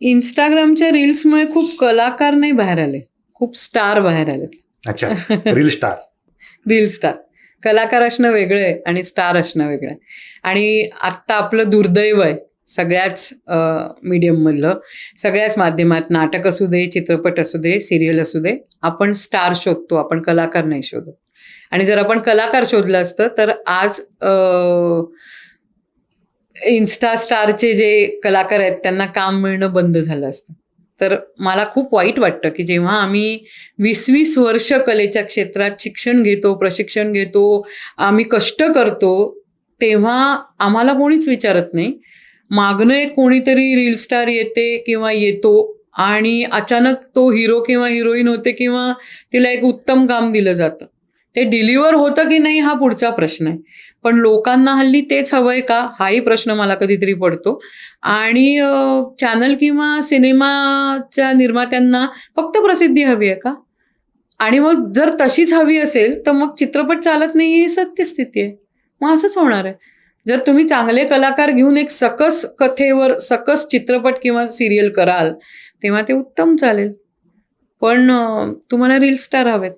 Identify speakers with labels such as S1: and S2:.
S1: इंस्टाग्रामच्या रील्समुळे खूप कलाकार नाही बाहेर आले. खूप स्टार बाहेर आले
S2: अच्छा रील स्टार
S1: रील स्टार कलाकार असणं वेगळं आहे आणि स्टार असणं वेगळं आहे. आणि आत्ता आपलं दुर्दैव आहे सगळ्याच मीडियममधलं सगळ्याच माध्यमात नाटक असू दे चित्रपट असू दे सिरियल असू दे आपण स्टार शोधतो आपण कलाकार नाही शोधत. आणि जर आपण कलाकार शोधलं असतं तर आज इन्स्टा स्टारचे जे कलाकार आहेत त्यांना काम मिळणं बंद झालं असतं. तर मला खूप वाईट वाटतं की जेव्हा आम्ही वीस वीस वर्ष कलेच्या क्षेत्रात शिक्षण घेतो प्रशिक्षण घेतो आम्ही कष्ट करतो तेव्हा आम्हाला कोणीच विचारत नाही. मागणं एक कोणीतरी रील स्टार येते किंवा येतो आणि अचानक तो हिरो किंवा हिरोईन होते किंवा तिला एक उत्तम काम दिलं जातं. ते डिलिव्हर होतं की नाही हा पुढचा प्रश्न आहे. पण लोकांना हल्ली तेच हवंय का? हाही प्रश्न मला कधीतरी पडतो. आणि चॅनल किंवा सिनेमाच्या निर्मात्यांना फक्त प्रसिद्धी हवी आहे का? आणि मग जर तशीच हवी असेल तर मग चित्रपट चालत नाही ही सत्यस्थिती आहे. मग असंच होणार आहे. जर तुम्ही चांगले कलाकार घेऊन एक सकस कथेवर सकस चित्रपट किंवा सिरियल कराल तेव्हा ते उत्तम चालेल. पण तुम्हाला रील स्टार हवेत.